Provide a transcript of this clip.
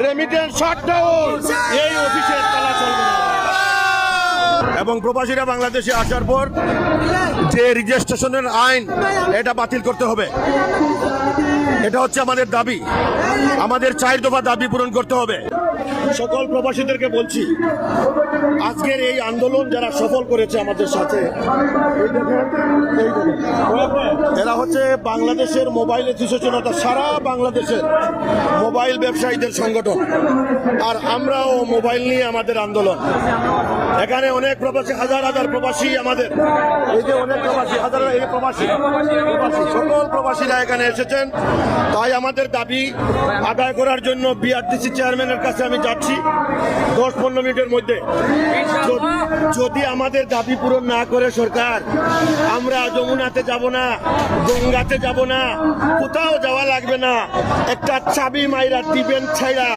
Remittance shutdown এই অফিসের তালা চলবে এবং প্রবাসীরা বাংলাদেশে আসার পর যে রেজিস্ট্রেশনের আইন এটা বাতিল করতে হবে। এটা হচ্ছে আমাদের দাবি। আমাদের চার দফা দাবি পূরণ করতে হবে। সকল প্রবাসীদেরকে বলছি আজকের এই আন্দোলন যারা সফল করেছে আমাদের সাথে এরা হচ্ছে বাংলাদেশের মোবাইল অ্যাসোসিয়েশন, অর্থাৎ সারা বাংলাদেশের মোবাইল ব্যবসায়ীদের সংগঠন। আর আমরাও মোবাইল নিয়ে আমাদের আন্দোলন। এখানে অনেক প্রবাসী, হাজার হাজার প্রবাসী আমাদের। এই যে অনেক প্রবাসী, হাজার এই প্রবাসী প্রবাসী, সকল প্রবাসীরা এখানে এসেছেন। তাই আমাদের দাবি আদায় করার জন্য বিআরটিসি চেয়ারম্যানের কাছে আমি যাচ্ছি। দশ পনেরো মিনিটের মধ্যে। যদি আমাদের দাবি পূরণ না করে সরকার, আমরা যমুনাতে যাব না, গঙ্গাতে যাব না, কোথাও যাওয়া লাগবে না। একটা চাবি মাইরা দিবেন ছাইরা।